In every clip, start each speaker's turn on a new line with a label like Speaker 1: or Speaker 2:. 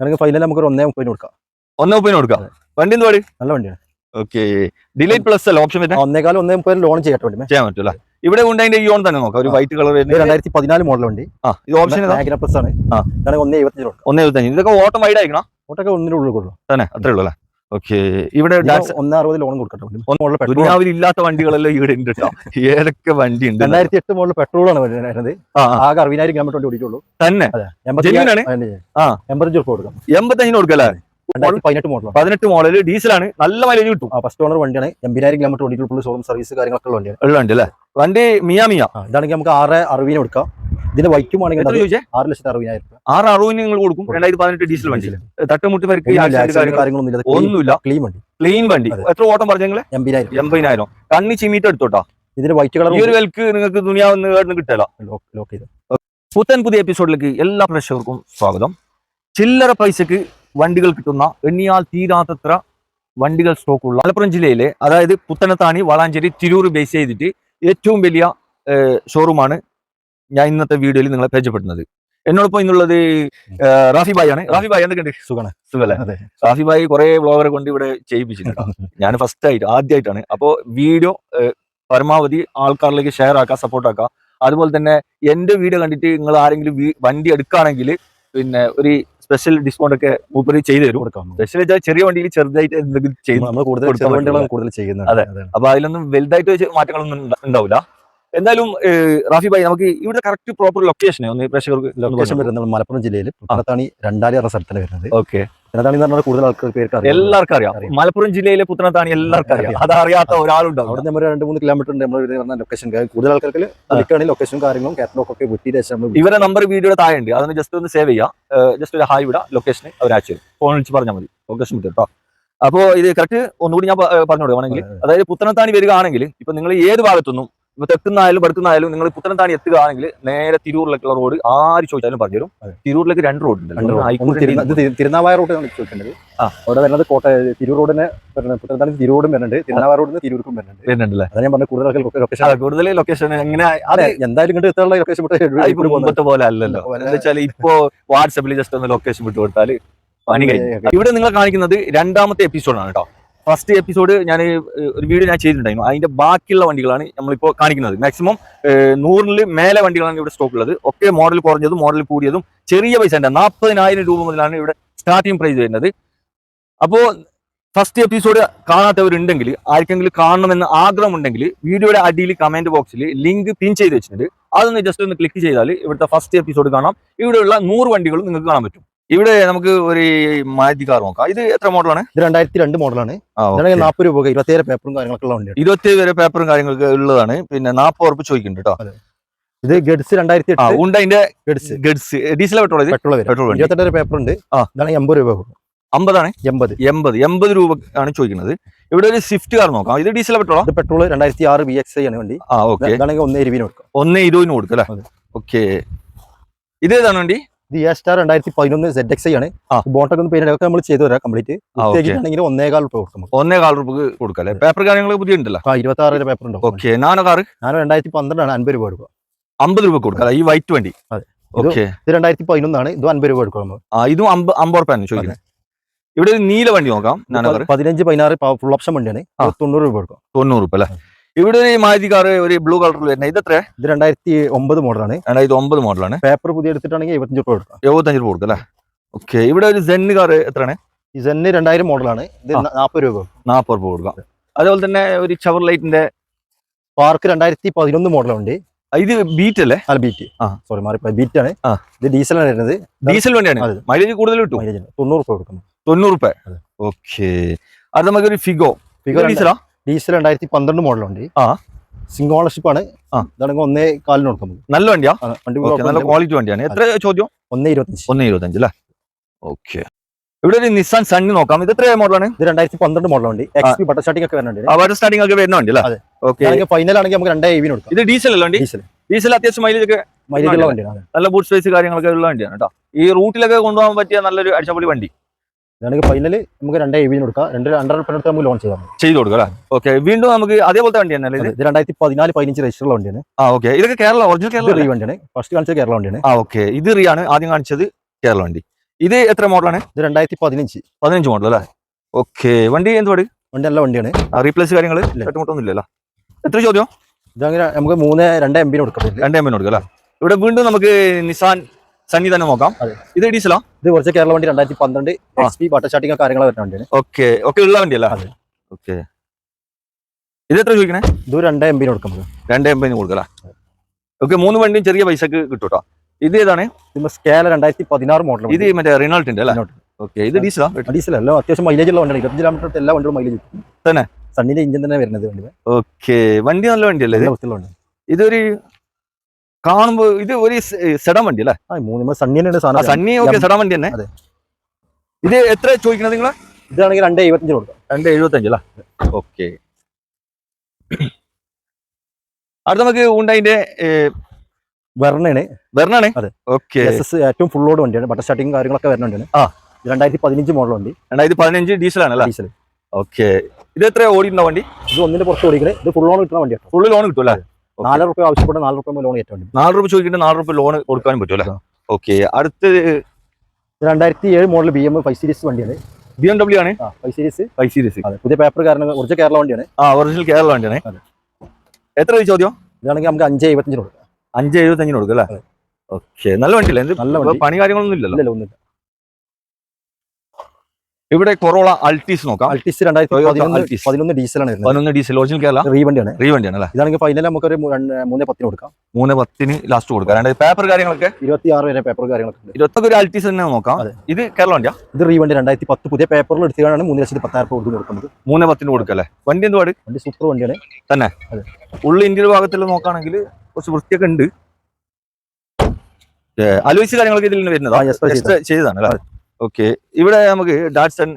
Speaker 1: നമുക്ക് ഫൈനൽ നമുക്ക് ഒരു ഒന്നേ മുപ്പതിന് കൊടുക്കാം.
Speaker 2: ഒന്നേ മുപ്പതിന് കൊടുക്കാം. വണ്ടി എന്ത് വഴി
Speaker 1: നല്ല വണ്ടിയാണ്.
Speaker 2: ഓക്കെ ഡിലൈറ്റ് പ്ലസ് അല്ല? ഓപ്ഷൻ വരുന്നത്
Speaker 1: ഒന്നേകാലം ഒന്നേ മുപ്പതിന് ലോൺ ചെയ്യട്ടെ വേണ്ടി
Speaker 2: ചെയ്യാൻ പറ്റൂല ഇവിടെ ഉണ്ടായതിന്റെ ഈ ഓൺ തന്നെ നോക്കാം. ഒരു വൈറ്റ് കളർ
Speaker 1: രണ്ടായിരത്തി പതിനാല് മോഡൽ വണ്ടി.
Speaker 2: ആ ഇത് ഓപ്ഷൻ
Speaker 1: പ്ലസ് ആണ്. ഒന്നേ എഴുപത്തഞ്ച്
Speaker 2: ഒന്നേ എഴുപത്തഞ്ച് ഇതൊക്കെ ഓട്ടം വൈഡ് ആയിരിക്കണം?
Speaker 1: ഓട്ടൊക്കെ ഒന്നിനുള്ളിൽ കൊള്ളു
Speaker 2: തന്നെ അത്രേ ഉള്ളൂ അല്ലേ? ഓക്കെ. ഇവിടെ
Speaker 1: ഒന്നേ അറുപത് ലോൺ കൊടുക്കട്ടെ
Speaker 2: ദുനിയാവിൽ ഇല്ലാത്ത വണ്ടികളെല്ലാം ഇവിടെ ഉണ്ട് കേട്ടോ ഏതൊക്കെ വണ്ടി ഉണ്ട്
Speaker 1: രണ്ടായിരത്തി എട്ട് മോഡൽ പെട്രോൾ ആണ് വരുന്നത്. ആകെ അറുപതിനായിരം കിലോമീറ്റർ വണ്ടി ഓടിയിട്ടുള്ളൂ.
Speaker 2: തന്നെ.
Speaker 1: എൺപത്തഞ്ച് കൊടുക്കാം.
Speaker 2: എൺപത്തഞ്ചിന് കൊടുക്കല്ലേ?
Speaker 1: പതിനെട്ട് മോഡൽ
Speaker 2: പതിനെട്ട് ആണ് ഡീസലാണ്. നല്ല മൈലേജ് കിട്ടും.
Speaker 1: ഫസ്റ്റ് ഓണർ വണ്ടിയാണ്. എൺപതിനായിരം കിലോമീറ്റർ ഓടിയിട്ടുള്ള ഷോറൂം സർവീസ് കാര്യങ്ങളൊക്കെ ഉള്ള വണ്ടിയാണ്.
Speaker 2: വണ്ടി മിയ മിയ
Speaker 1: ഇതാണെങ്കിൽ നമുക്ക് ആറ് അറുപതിന് കൊടുക്കാം. ഇതിന്റെ വൈക്കുമാണെങ്കിൽ ആണെങ്കിൽ ആറ് ലക്ഷത്തി അറുപതിനായിരം രൂപ.
Speaker 2: ആറ് അറുപതിന് നിങ്ങൾ കൊടുക്കും. രണ്ടായിരത്തി പതിനെട്ട് ഡീസൽ വണ്ടി. തട്ടുമുട്ടി പരിക്ക് accident കാര്യങ്ങൾ
Speaker 1: കാര്യങ്ങളൊന്നും ഇല്ല
Speaker 2: ഒന്നുമില്ല.
Speaker 1: ക്ലീൻ വണ്ടി.
Speaker 2: ക്ലീൻ വണ്ടി. എത്ര ഓട്ടം പറഞ്ഞു നിങ്ങൾ
Speaker 1: എൺപതിനായിരം.
Speaker 2: എൺപതിനായിരം. കണ്ണി ചിമീറ്റ് എടുത്തോട്ടാ?
Speaker 1: ഇതിന്റെ വൈറ്റ് കളർ
Speaker 2: ഈ ഒരു വിലക്ക് നിങ്ങൾക്ക് ദുനിയാവെന്ന് കേട്ട് കിട്ടില്ല
Speaker 1: ലോക്ക് ചെയ്ത്.
Speaker 2: പുത്തൻ പുതിയ എപ്പിസോഡിലേക്ക് എല്ലാ പ്രേക്ഷകർക്കും സ്വാഗതം. ചില്ലറ പൈസക്ക് വണ്ടികൾ കിട്ടുന്ന എണ്ണിയാൽ തീരാത്തത്ര വണ്ടികൾ സ്റ്റോക്കുള്ള മലപ്പുറം ജില്ലയിലെ അതായത് പുത്തനത്താണി വളാഞ്ചേരി തിരൂർ ബേസ് ചെയ്തിട്ട് ഏറ്റവും വലിയ ഷോറൂമാണ് ഞാൻ ഇന്നത്തെ വീഡിയോയിൽ നിങ്ങളെ പരിചയപ്പെടുന്നത് എന്നോടൊപ്പം ഇന്നുള്ളത് റാഫി ബായി ആണ്. റാഫി ബായി എന്തൊക്കെയുണ്ട്?
Speaker 1: സുഖമാണ്
Speaker 2: സുഖല്ലേ?
Speaker 1: അതെ.
Speaker 2: റാഫി ബായി കുറെ വ്ളോഗറെ കൊണ്ട് ഇവിടെ ചെയ്യിപ്പിച്ചിട്ടുണ്ട് ഞാൻ ഫസ്റ്റ് ആയിട്ട് ആദ്യമായിട്ടാണ് അപ്പോൾ വീഡിയോ പരമാവധി ആൾക്കാരിലേക്ക് ഷെയർ ആക്കുക സപ്പോർട്ട് ആക്കുക അതുപോലെ തന്നെ എന്റെ വീഡിയോ കണ്ടിട്ട് നിങ്ങൾ ആരെങ്കിലും വണ്ടി എടുക്കുകയാണെങ്കിൽ പിന്നെ ഒരു സ്പെഷ്യൽ ഡിസ്കൗണ്ട് ഒക്കെ മൂപ്പര് ചെയ്തു തരും.
Speaker 1: കൊടുക്കാം
Speaker 2: സ്പെഷ്യൽ വെച്ചാൽ ചെറിയ വണ്ടിയിൽ ചെറുതായിട്ട് എന്തെങ്കിലും ചെയ്യുന്നു
Speaker 1: നമ്മൾ കൂടുതൽ കൂടുതൽ ചെയ്യുന്നത്
Speaker 2: അതെ. അപ്പൊ അതിലൊന്നും വലുതായിട്ട് മാറ്റങ്ങളൊന്നും ഉണ്ടാവില്ല എന്തായാലും റാഫി ഭായി നമുക്ക് ഇവിടെ കറക്റ്റ് പ്രോപ്പർ ലൊക്കേഷൻ ഒന്ന് പ്രേക്ഷകർക്ക്
Speaker 1: ലൊക്കേഷൻ വരുന്നത് മലപ്പുറം ജില്ലയിൽ പുത്തനത്താണി രണ്ടാലി എന്ന സ്ഥലത്താണ് വരുന്നത്.
Speaker 2: ഓക്കെ.
Speaker 1: പുത്തനത്താണി എന്ന് പറഞ്ഞാൽ കൂടുതൽ ആൾക്കാർ പേർക്ക് അറിയാം.
Speaker 2: എല്ലാവർക്കും അറിയാം. മലപ്പുറം ജില്ലയിലെ പുത്തനത്താണി എല്ലാവർക്കും അറിയാം.
Speaker 1: അത്
Speaker 2: അതറിയാത്ത ഒരാളുണ്ടാവും
Speaker 1: അവിടെ നമ്മൾ രണ്ട് മൂന്ന് കിലോമീറ്റർ ഉണ്ട് നമ്മൾ പറഞ്ഞ ലൊക്കേഷൻ കൂടുതൽ ആൾക്കാർക്ക് വിളിക്കുകയാണെങ്കിൽ ലൊക്കേഷനും കാര്യങ്ങളും കാറ്റലോഗ് ഒക്കെ വിട്ടിട്ട് ശേഷം
Speaker 2: ഇവരെ നമ്പർ വീഡിയോയുടെ താഴെ ഉണ്ട് അതൊന്ന് ജസ്റ്റ് ഒന്ന് സേവ് ചെയ്യാം. ജസ്റ്റ് ഒരു ഹായ് വിടാം ലൊക്കേഷൻ അവർ അയച്ചു ഫോൺ വിളിച്ച് പറഞ്ഞാൽ മതി. ലൊക്കേഷൻ വിട്ടു കേട്ടോ. അപ്പോൾ ഇത് കറക്റ്റ് ഒന്നുകൂടി ഞാൻ പറഞ്ഞോളൂ വേണമെങ്കിൽ. പറഞ്ഞു കൊടുക്കുകയാണെങ്കിൽ അതായത് പുത്തനത്താണി വരികയാണെങ്കിൽ ഇപ്പൊ നിങ്ങൾ ഏത് ഭാഗത്തുനിന്നും ഇപ്പൊ തെക്കുന്നായാലും പടുക്കുന്നായാലും നിങ്ങൾ പുത്തനത്താണി എത്തുകയാണെങ്കിൽ നേരെ തിരൂരിലേക്കുള്ള റോഡ് ആര് ചോദിച്ചാലും
Speaker 1: പറഞ്ഞുതരും.
Speaker 2: തിരൂരിലേക്ക് രണ്ട് റോഡ്. ഉണ്ട്
Speaker 1: തിരുനാവായ റോഡ് ചോദിക്കേണ്ടത്. അവിടെ വരുന്നത് കോട്ട തിരൂർ റോഡിന് വരുന്നത് പുത്തനത്താണി തിരൂരോടും വരുന്നുണ്ട്. തിരുനാവായ റോഡിന് തിരൂർക്കും വരുന്നുണ്ട്.
Speaker 2: വരുന്നുണ്ടല്ലേ?
Speaker 1: അതാണ് ഞാൻ പറഞ്ഞ കൂടുതൽ ലൊക്കേഷൻ
Speaker 2: കൂടുതൽ ലൊക്കേഷൻ എങ്ങനെ
Speaker 1: അതെ എന്തായാലും ഇങ്ങോട്ട് എത്താനുള്ള ലൊക്കേഷൻ
Speaker 2: ആ, മുമ്പത്തെ പോലെ അല്ലല്ലോ. എന്താ വെച്ചാൽ ഇപ്പോ വാട്സപ്പിൽ ജസ്റ്റ് ഒന്ന് ലൊക്കേഷൻ വിട്ടു കൊടുത്താൽ പണി കഴിഞ്ഞു. ഇവിടെ നിങ്ങൾ കാണിക്കുന്നത് രണ്ടാമത്തെ എപ്പിസോഡാണ് കേട്ടോ ഫസ്റ്റ് എപ്പിസോഡ് ഞാൻ ഒരു വീഡിയോ ഞാൻ ചെയ്തിട്ടുണ്ടായിരുന്നു. അതിന്റെ ബാക്കിയുള്ള വണ്ടികളാണ് നമ്മളിപ്പോൾ കാണിക്കുന്നത്. മാക്സിമം നൂറിൽ മേലെ വണ്ടികളാണ് ഇവിടെ സ്റ്റോക്ക് ഉള്ളത് ഒക്കെ മോഡൽ കുറഞ്ഞതും മോഡൽ കൂടിയതും ചെറിയ പൈസ ഉണ്ട്. നാൽപ്പതിനായിരം രൂപ മുതലാണ് ഇവിടെ സ്റ്റാർട്ടിംഗ് പ്രൈസ് വരുന്നത്. അപ്പോൾ ഫസ്റ്റ് എപ്പിസോഡ് കാണാത്തവരുണ്ടെങ്കിൽ ആർക്കെങ്കിലും കാണണമെന്ന് ആഗ്രഹമുണ്ടെങ്കിൽ വീഡിയോയുടെ അടിയിൽ കമന്റ് ബോക്സിൽ ലിങ്ക് പിൻ ചെയ്ത് വെച്ചിട്ടുണ്ട്. അതൊന്ന് ജസ്റ്റ് ഒന്ന് ക്ലിക്ക് ചെയ്താൽ ഇവിടുത്തെ ഫസ്റ്റ് എപ്പിസോഡ് കാണാം. ഇവിടെയുള്ള നൂറ് വണ്ടികളും നിങ്ങൾക്ക് കാണാൻ പറ്റും. ഇവിടെ നമുക്ക് ഒരു മാരുതി കാർ നോക്കാം. ഇത് എത്ര മോഡലാണ്?
Speaker 1: ഇത് രണ്ടായിരത്തി രണ്ട് മോഡലാണ് നാൽപ്പത് രൂപ ഇരുപത്തിയേഴ് പേപ്പറും കാര്യങ്ങളൊക്കെ ഉള്ള വണ്ടിയാണ്.
Speaker 2: ഇരുപത്തി വരെ പേപ്പറും കാര്യങ്ങളൊക്കെ ഉള്ളതാണ്. പിന്നെ നാൽപ്പത് ഉറപ്പ് ചോദിക്കുന്നുണ്ട് കേട്ടോ.
Speaker 1: ഇത് ഗഡ്സ് രണ്ടായിരത്തി
Speaker 2: ഉണ്ടതിന്റെ
Speaker 1: ഗഡ്സ്.
Speaker 2: ഗഡ്സ്. ഡീസൽ പെട്രോൾ
Speaker 1: പെട്രോൾ
Speaker 2: പെട്രോൾ
Speaker 1: ഇരുപത്തെട്ട് പേപ്പർ ഉണ്ട് എൺപത് രൂപ
Speaker 2: അമ്പതാണ്?
Speaker 1: എൺപത്.
Speaker 2: എൺപത്. എൺപത് രൂപ ആണ് ചോദിക്കുന്നത്. ഇവിടെ ഒരു സ്വിഫ്റ്റ് കാർ നോക്കാം. ഇത് ഡീസൽ
Speaker 1: പെട്രോൾ പെട്രോൾ രണ്ടായിരത്തി ആറ് ബി എക്സ് ഐ ആണ് വണ്ടി.
Speaker 2: ആ ഓക്കെ.
Speaker 1: ഇതാണെങ്കിൽ ഒന്നേ ഇരുപതിന് കൊടുക്കാം.
Speaker 2: ഒന്നേ ഇരുപതിന് കൊടുക്കും അല്ലേ. ഓക്കെ. ഇത് ഏതാണ് വണ്ടി?
Speaker 1: എസ് സ്റ്റാർ രണ്ടായിരത്തി പതിനൊന്ന് സെഡ് എക്സ് ആണ്. ബോട്ടൊക്കെ ഒന്ന് പെയിന്റ് ഒക്കെ നമ്മൾ ചെയ്തു തരാം കംപ്ലീറ്റ് ആണെങ്കിൽ ഒന്നേകാൽ രൂപ കൊടുക്കും ഒന്നേകാൽ
Speaker 2: ഒന്നേ കാൽ രൂപ കൊടുക്കാം അല്ലേ? പേപ്പർ കാര്യങ്ങൾ പുതിയ ഉണ്ടല്ലോ?
Speaker 1: ആ ഇരുപത്തി ആറ് പേപ്പർ ഉണ്ട്
Speaker 2: ഓക്കെ നാനോ കാർ
Speaker 1: ഞാൻ രണ്ടായിരത്തി പന്ത്രണ്ടാണ് അൻപത് രൂപ കൊടുക്കുക.
Speaker 2: അമ്പത് രൂപ കൊടുക്കാം ഈ വൈറ്റ് വണ്ടി?
Speaker 1: അതെ. ഇത്
Speaker 2: ഓക്കെ
Speaker 1: ഇത് രണ്ടായിരത്തി പതിനൊന്നാണ് ഇത് അൻപത് രൂപ കൊടുക്കാം
Speaker 2: ആ ഇതും അമ്പ അമ്പത് റുപ്പാണ് ചോദിക്കുന്നത്. ഇവിടെ ഒരു നീല വണ്ടി നോക്കാം നാനോ
Speaker 1: പതിനഞ്ച് പതിനാറ് ഫുൾ ഓപ്ഷൻ വണ്ടിയാണ്. തൊണ്ണൂറ് രൂപ കൊടുക്കാം.
Speaker 2: തൊണ്ണൂറ് രൂപ അല്ലേ? ഇവിടെ ഒരു മാരുതി കാർ ഒരു ബ്ലൂ കളറിൽ വരുന്നത്. ഇത് എത്ര
Speaker 1: ഇത് രണ്ടായിരത്തി ഒമ്പത് മോഡലാണ്
Speaker 2: രണ്ടായിരത്തി ഒമ്പത് മോഡലാണ്
Speaker 1: പേപ്പർ പുതിയ എടുത്തിട്ടാണെങ്കിൽ എഴുപത്തഞ്ച് രൂപ കൊടുക്കാം.
Speaker 2: എഴുപത്തഞ്ച് രൂപ കൊടുക്കും അല്ലേ? ഓക്കെ ഇവിടെ ഒരു സെന്ന് കാർ എത്രയാണ്?
Speaker 1: ഈ സെന്ന് രണ്ടായിരം മോഡലാണ് ഇത്. നാൽപ്പത് രൂപ
Speaker 2: നാൽപ്പത് രൂപ കൊടുക്കാം. അതേപോലെ തന്നെ ഒരു ചവർ ലൈറ്റിന്റെ
Speaker 1: പാർക്ക് രണ്ടായിരത്തി പതിനൊന്ന് മോഡലുണ്ട്
Speaker 2: ഇത് ബീറ്റ് അല്ലേ?
Speaker 1: അല്ല ബീറ്റ്
Speaker 2: ആ.
Speaker 1: സോറി മാറി ബീറ്റ് ആണ്. ഇത് ഡീസലാണ് വരുന്നത്.
Speaker 2: ഡീസൽ വണ്ടിയാണ്.
Speaker 1: അതെ.
Speaker 2: മൈലേജ് കൂടുതൽ കിട്ടും
Speaker 1: തൊണ്ണൂറ് രൂപ കൊടുക്കണം
Speaker 2: തൊണ്ണൂറ് രൂപ. ഓക്കെ അത് നമുക്ക് ഒരു ഫിഗോ
Speaker 1: ഫിഗോ
Speaker 2: ഡീസലാ
Speaker 1: ഡീസൽ രണ്ടായിരത്തി പന്ത്രണ്ട് മോഡലുണ്ട്.
Speaker 2: ആ.
Speaker 1: സിംഗിൾ ഓണർഷിപ്പ് ആണ്. ഇതാണെങ്കിൽ ഒന്നേ കാലിന് കൊടുക്കുന്നത്.
Speaker 2: നല്ല വണ്ടിയാ?
Speaker 1: വണ്ടി
Speaker 2: നല്ല ക്വാളിറ്റി വണ്ടിയാണ്. എത്ര ചോദ്യം?
Speaker 1: ഒന്നേ ഇരുപത്തഞ്ച്.
Speaker 2: ഒന്നേ ഇരുപത്തഞ്ച് അല്ലേ? ഓക്കെ. ഇവിടെ ഒരു നിസാൻ സണ്ണി നോക്കാം. ഇത് എത്ര മോഡലാണ്
Speaker 1: ഇത് രണ്ടായിരത്തി പന്ത്രണ്ട് മോഡലുണ്ട് എക്സ് പി ബട്ടർ സ്റ്റാർട്ടിംഗ് ഒക്കെ വരുന്നുണ്ട്.
Speaker 2: ബട്ടർ സ്റ്റാർട്ടിംഗ് ഒക്കെ വരുന്ന വണ്ടി അല്ലേ. ഓക്കെ.
Speaker 1: ഫൈനൽ ആണെങ്കിൽ നമുക്ക് രണ്ടേ എവിന് കൊടുക്കാം.
Speaker 2: ഇത് ഡീസൽ അല്ലേ
Speaker 1: ഡീസൽ
Speaker 2: ഡീസൽ അത്യാവശ്യം മൈലേജ് ഒക്കെ
Speaker 1: മൈലേജ് ഉള്ള. വണ്ടിയാണ്.
Speaker 2: നല്ല ബൂട്ട് സ്പേസ് കാര്യങ്ങളൊക്കെ ഉള്ള വണ്ടിയാണ് കേട്ടോ. ഈ റൂട്ടിലൊക്കെ കൊണ്ടുപോകാൻ പറ്റിയ നല്ലൊരു അടിച്ചപൊളി വണ്ടി.
Speaker 1: ഇതാണെങ്കിൽ ഫൈനൽ നമുക്ക് രണ്ടേ എവിന് കൊടുക്കാം. രണ്ട് രണ്ടര ഉറുപ്പിക അടുത്ത് നമുക്ക് ലോൺ ചെയ്യാം
Speaker 2: ചെയ്തു കൊടുക്കാം അല്ലേ? ഓക്കെ വീണ്ടും നമുക്ക് അതേപോലത്തെ വണ്ടി തന്നെ ഇത്?
Speaker 1: രണ്ടായിരത്തി പതിനാല് പതിനഞ്ച് രജിസ്റ്റർ ഉള്ള വണ്ടിയാണ്.
Speaker 2: ആ ഓക്കെ ഇതൊക്കെ കേരള ഒറിജിനൽ കേരള
Speaker 1: റീ വണ്ടിയാണ്. ഫസ്റ്റ് കാണിച്ചത് കേരള വണ്ടിയാണ്.
Speaker 2: ആ ഓക്കെ ഇത് റിയാണ് ആദ്യം കാണിച്ചത് കേരള വണ്ടി. ഇത് എത്ര മോഡലാണ്
Speaker 1: ഇത് രണ്ടായിരത്തി പതിനഞ്ച്.
Speaker 2: പതിനഞ്ച് മോഡൽ അല്ലേ? ഓക്കെ വണ്ടി എന്ത്
Speaker 1: വണ്ടി? നല്ല വണ്ടിയാണ്.
Speaker 2: റീപ്ലേസ് കാര്യങ്ങൾ. തട്ടുമുട്ടൊന്നും ഇല്ലല്ലോ എത്ര ചോദ്യം?
Speaker 1: ഇതങ്ങനെ നമുക്ക് മൂന്ന് രണ്ട് എം ബിന് കൊടുക്കാം.
Speaker 2: രണ്ട് എം കൊടുക്കുക അല്ലേ? ഇവിടെ വീണ്ടും നമുക്ക് നിസാൻ സണ്ണി തന്നെ നോക്കാം ഇത് ഡീസലോ
Speaker 1: ഇത് കുറച്ച് കേരള വണ്ടി രണ്ടായിരത്തി പന്ത്രണ്ട്. എക്സ് പി ബട്ടർ സ്റ്റാർട്ടിങ് കാര്യങ്ങൾ വരുന്ന വണ്ടിയാണ്.
Speaker 2: ഓക്കെ. ഓക്കെ ഉള്ള വണ്ടി അല്ലേ
Speaker 1: അതെ.
Speaker 2: ഓക്കെ. ഇത് എത്ര ചോദിക്കണേ?
Speaker 1: ഇത് രണ്ട് എം ബിന് കൊടുക്കാം
Speaker 2: രണ്ട് എം കൊടുക്കല ഓക്കെ മൂന്ന് വണ്ടിയും ചെറിയ പൈസക്ക് കിട്ടും കേട്ടോ. ഇത് ഏതാണ്?
Speaker 1: സ്കേല രണ്ടായിരത്തി പതിനാറ് മോഡൽ
Speaker 2: ഇത് മറ്റേ റിനാൾട്ടിന്റെ അല്ലേ. ഓക്കെ ഇത് ഡീസലാ?
Speaker 1: ഡീസൽ അല്ല അത്യാവശ്യം മൈലേജ് ഉള്ള വണ്ടിയാണ്. ഇരുപത്തഞ്ച് കിലോമീറ്റർ എല്ലാ വണ്ടികളും മൈലേജ്
Speaker 2: തന്നെ?
Speaker 1: സണ്ണിന്റെ ഇഞ്ചിൻ തന്നെ വരുന്നത് വണ്ടി
Speaker 2: ഓക്കെ വണ്ടി നല്ല വണ്ടിയല്ലേ ഇത്? ഇതൊരു കാണുമ്പോ ഇത് ഒരു സെഡം വണ്ടി അല്ലേ?
Speaker 1: സണ്ണി തന്നെയാണ് സാധനം
Speaker 2: സണ്ണി ഓക്കെ സെഡം വണ്ടി തന്നെ.
Speaker 1: അതെ.
Speaker 2: ഇത് എത്ര ചോദിക്കണത് നിങ്ങൾ?
Speaker 1: ഇതാണെങ്കിൽ രണ്ട് എഴുപത്തഞ്ച് കൊടുക്കാം.
Speaker 2: രണ്ട് എഴുപത്തഞ്ച് അല്ലേ? ഓക്കെ. അടുത്ത നമുക്ക് ഉണ്ടായിന്റെ
Speaker 1: വെർണയാണ്
Speaker 2: വെർണാണ്.
Speaker 1: അതെ.
Speaker 2: ഓക്കെ.
Speaker 1: എസ് എസ് ഏറ്റവും ഫുൾ ലോഡ് വണ്ടിയാണ്. ബട്ടർ സ്റ്റാർട്ടിങ് കാര്യങ്ങളൊക്കെ വരുന്ന വണ്ടിയാണ്.
Speaker 2: ആ.
Speaker 1: രണ്ടായിരത്തി പതിനഞ്ച് മോഡൽ വണ്ടി.
Speaker 2: രണ്ടായിരത്തി പതിനഞ്ച് ഡീസലാണ്
Speaker 1: ഡീസൽ
Speaker 2: ഓക്കെ. ഇത് എത്ര ഓടിയിട്ടുണ്ടോ വണ്ടി?
Speaker 1: ഇത് ഒന്നിന്റെ പുറത്ത് ഓടിക്കുന്നത് ഇത് ഫുൾ ലോൺ കിട്ടുന്ന വണ്ടിയാണ്
Speaker 2: ഫുൾ ലോൺ കിട്ടും അല്ലേ?
Speaker 1: നാല് റുപ്യ ആവശ്യപ്പെട്ട നാല് റുപ്യ ലോൺ ഏറ്റവും
Speaker 2: നാല് റുപ്യ ചോദിക്കേണ്ട നാല് റുപ്യ ലോൺ കൊടുക്കാനും പറ്റും അല്ലേ?
Speaker 1: ആ.
Speaker 2: ഓക്കെ അടുത്ത്
Speaker 1: രണ്ടായിരത്തി ഏഴ് model B M five series വണ്ടിയാണ്.
Speaker 2: ബി എം ഡബ്ല്യൂ ആണ്?
Speaker 1: Five series.
Speaker 2: Five series.
Speaker 1: പുതിയ പേപ്പർ കാരണം കുറച്ച് കേരള വണ്ടിയാണ്.
Speaker 2: ആ ഒറിജിനൽ കേരള വണ്ടിയാണ്. എത്ര രൂപ ചോദ്യം?
Speaker 1: ഇതാണെങ്കിൽ നമുക്ക് അഞ്ച് എഴുപത്തഞ്ചിന് കൊടുക്കാം.
Speaker 2: അഞ്ച് എഴുപത്തഞ്ചിന് കൊടുക്കും അല്ലേ? ഓക്കെ നല്ല വണ്ടിയല്ലേ?
Speaker 1: നല്ല
Speaker 2: പണി കാര്യങ്ങളൊന്നും ഇല്ലല്ലോ.
Speaker 1: ഒന്നുമില്ല.
Speaker 2: ഇവിടെ കൊറോള അൾട്ടീസ് നോക്കാം.
Speaker 1: അൾട്ടിസ് രണ്ടായിരത്തി പതിനൊന്ന് ഡീസലാണ്
Speaker 2: പതിനൊന്ന് ഡീസൽ ഒറിജിനൽ കേരള? റീവണ്ടിയാണ്. റീവണ്ടിയാണ് അല്ലേ?
Speaker 1: ഇതാണെങ്കിൽ ഫൈനൽ നമുക്ക് ഒരു മൂന്ന് പത്തിന് കൊടുക്കാം.
Speaker 2: മൂന്ന് പത്തിന് ലാസ്റ്റ് കൊടുക്കാം. രണ്ട് പേപ്പർ കാര്യങ്ങളൊക്കെ?
Speaker 1: ഇരുപത്തി ആറ് വരെ പേപ്പർ കാര്യങ്ങളൊക്കെ ഇരുപത്തി
Speaker 2: ഇരുപത്തൊക്കെ ഒരു അൾട്ടീസ് തന്നെ നോക്കാം. ഇത് കേരള വണ്ടിയാ
Speaker 1: ഇത് റീവണ്ടി രണ്ടായിരത്തി പത്ത് പുതിയ പേപ്പറിൽ എടുത്തുകയാണ് മൂന്ന് ലക്ഷത്തി പത്തായിരം രൂപ കൊടുത്ത് കൊടുക്കുന്നത്.
Speaker 2: മൂന്ന് പത്തിന് കൊടുക്കുക അല്ലേ? വണ്ടി എന്ത് പാട്
Speaker 1: വണ്ടി സൂപ്പർ വണ്ടിയാണ്.
Speaker 2: തന്നെ? ഉള്ളിൽ ഇന്ത്യൻ ഭാഗത്തിൽ നോക്കുകയാണെങ്കിൽ കുറച്ച് വൃത്തിയൊക്കെ ഉണ്ട്. അലോയിസ് കാര്യങ്ങളൊക്കെ ഇതിൽ നിന്ന് വരുന്നതാ?
Speaker 1: ആ, yes,
Speaker 2: ചെയ്തതാണ് അല്ലേ? ഓക്കെ. ഇവിടെ നമുക്ക് ഡാറ്റ്സൺ